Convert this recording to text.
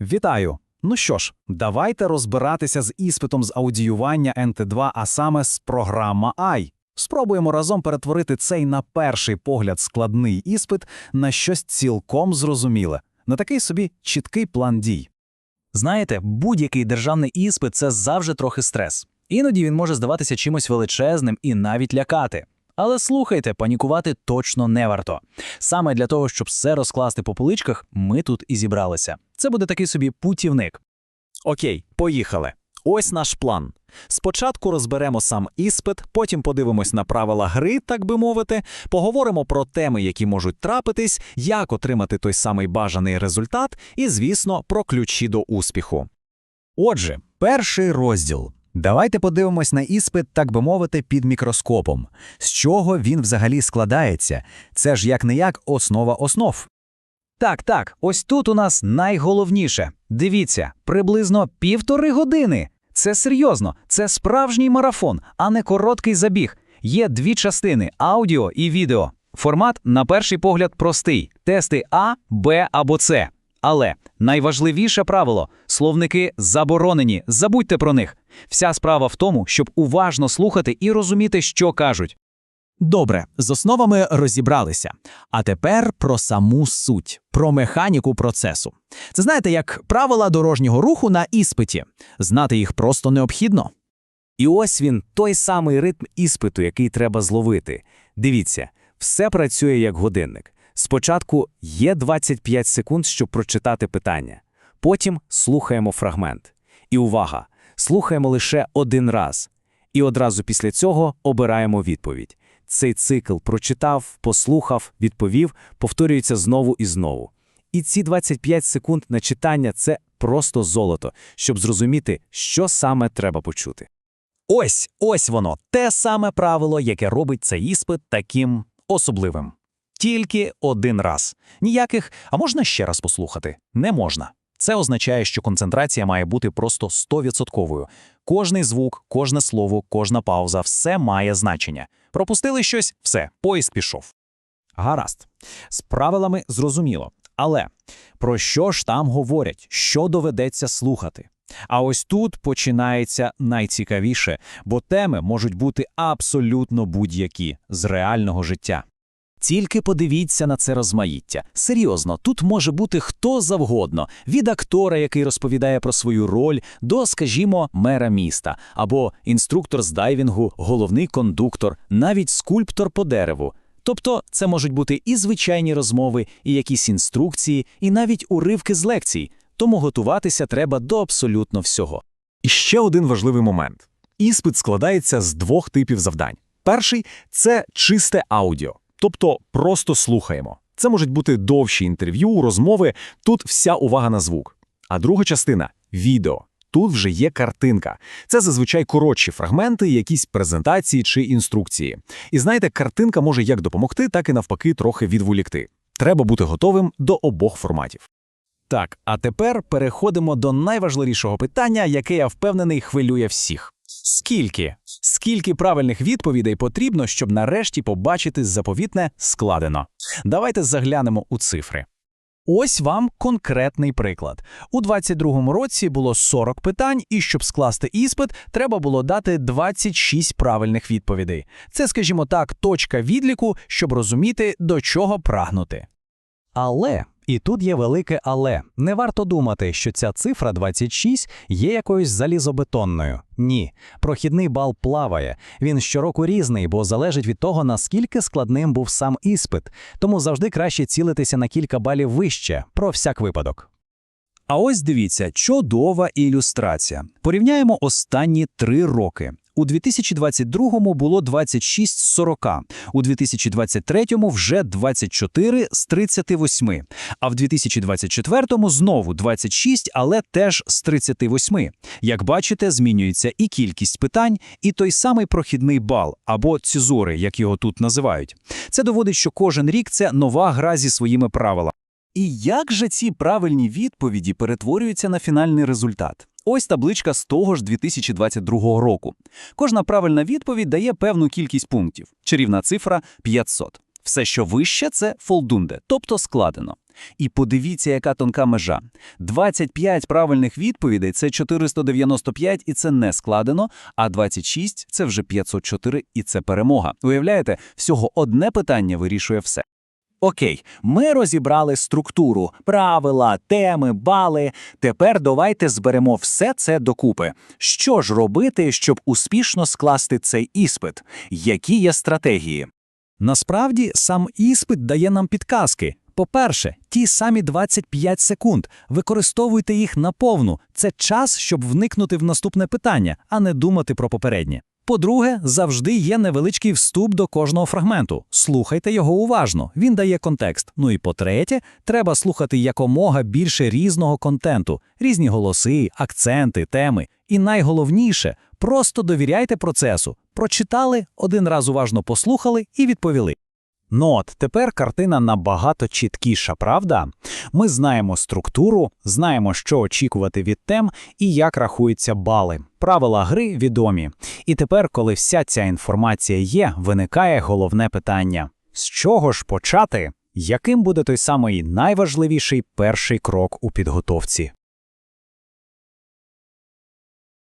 Вітаю! Ну що ж, давайте розбиратися з іспитом з аудіювання НТ2, а саме з програма AI. Спробуємо разом перетворити цей на перший погляд складний іспит на щось цілком зрозуміле, на такий собі чіткий план дій. Знаєте, будь-який державний іспит це завжди трохи стрес. Іноді він може здаватися чимось величезним і навіть лякати. Але слухайте, панікувати точно не варто. Саме для того, щоб все розкласти по поличках, ми тут і зібралися. Це буде такий собі путівник. Окей, поїхали. Ось наш план. Спочатку розберемо сам іспит, потім подивимось на правила гри, так би мовити, поговоримо про теми, які можуть трапитись, як отримати той самий бажаний результат, і, звісно, про ключі до успіху. Отже, перший розділ. Давайте подивимось на іспит, так би мовити, під мікроскопом. З чого він взагалі складається? Це ж як не як основа основ. Так, так, ось тут у нас найголовніше. Дивіться, приблизно півтори години. Це серйозно, це справжній марафон, а не короткий забіг. Є дві частини аудіо і відео. Формат, на перший погляд, простий: тести А, Б або С. Але найважливіше правило словники заборонені, забудьте про них. Вся справа в тому, щоб уважно слухати і розуміти, що кажуть. Добре, з основами розібралися. А тепер про саму суть, про механіку процесу. Це знаєте, як правила дорожнього руху на іспиті. Знати їх просто необхідно. І ось він, той самий ритм іспиту, який треба зловити. Дивіться, все працює як годинник. Спочатку є 25 секунд, щоб прочитати питання. Потім слухаємо фрагмент. І увага! Слухаємо лише один раз. І одразу після цього обираємо відповідь. Цей цикл прочитав, послухав, відповів, повторюється знову і знову. І ці 25 секунд на читання це просто золото, щоб зрозуміти, що саме треба почути. Ось, ось воно, те саме правило, яке робить цей іспит таким особливим. Тільки один раз. Ніяких, а можна ще раз послухати? Не можна. Це означає, що концентрація має бути просто 100%. Кожний звук, кожне слово, кожна пауза все має значення. Пропустили щось, все, поїзд пішов. Гаразд. З правилами зрозуміло. Але про що ж там говорять, що доведеться слухати? А ось тут починається найцікавіше, бо теми можуть бути абсолютно будь-які з реального життя. Тільки подивіться на це розмаїття. Серйозно, тут може бути хто завгодно: від актора, який розповідає про свою роль, до, скажімо, мера міста, або інструктор з дайвінгу, головний кондуктор, навіть скульптор по дереву. Тобто це можуть бути і звичайні розмови, і якісь інструкції, і навіть уривки з лекцій. Тому готуватися треба до абсолютно всього. І ще один важливий момент: іспит складається з двох типів завдань. Перший це чисте аудіо, тобто просто слухаємо. Це можуть бути довші інтерв'ю, розмови, тут вся увага на звук. А друга частина відео. Тут вже є картинка. Це зазвичай коротші фрагменти, якісь презентації чи інструкції. І знаєте, картинка може як допомогти, так і навпаки трохи відволікти. Треба бути готовим до обох форматів. Так, а тепер переходимо до найважливішого питання, яке я впевнений хвилює всіх. Скільки? Скільки правильних відповідей потрібно, щоб нарешті побачити заповітне складено? Давайте заглянемо у цифри. Ось вам конкретний приклад. У 22-му році було 40 питань, і щоб скласти іспит, треба було дати 26 правильних відповідей. Це, скажімо так, точка відліку, щоб розуміти, до чого прагнути. Але, і тут є велике але, не варто думати, що ця цифра 26 є якоюсь залізобетонною. Ні, прохідний бал плаває. Він щороку різний, бо залежить від того, наскільки складним був сам іспит. Тому завжди краще цілитися на кілька балів вище, про всяк випадок. А ось дивіться, чудова ілюстрація. Порівняємо останні три роки. У 2022-му було 26 з 40, у 2023-му вже 24 з 38, а в 2024-му знову 26, але теж з 38. Як бачите, змінюється і кількість питань, і той самий прохідний бал, або цізури, як його тут називають. Це доводить, що кожен рік це нова гра зі своїми правилами. І як же ці правильні відповіді перетворюються на фінальний результат? Ось табличка з того ж 2022 року. Кожна правильна відповідь дає певну кількість пунктів. Чарівна цифра 500. Все, що вище, це фолдунде, тобто складено. І подивіться, яка тонка межа. 25 правильних відповідей – це 495 і це не складено, а 26 – це вже 504 і це перемога. Уявляєте, всього одне питання вирішує все. Окей, ми розібрали структуру, правила, теми, бали. Тепер давайте зберемо все це докупи. Що ж робити, щоб успішно скласти цей іспит? Які є стратегії? Насправді, сам іспит дає нам підказки. По-перше, ті самі 25 секунд. Використовуйте їх наповну. Це час, щоб вникнути в наступне питання, а не думати про попереднє. По-друге, завжди є невеличкий вступ до кожного фрагменту. Слухайте його уважно, він дає контекст. Ну і по-третє, треба слухати якомога більше різного контенту, різні голоси, акценти, теми. І найголовніше, просто довіряйте процесу. Прочитали, один раз уважно послухали і відповіли. Ну от, тепер картина набагато чіткіша, правда? Ми знаємо структуру, знаємо, що очікувати від тем і як рахуються бали. Правила гри відомі. І тепер, коли вся ця інформація є, виникає головне питання: з чого ж почати? Яким буде той самий найважливіший перший крок у підготовці?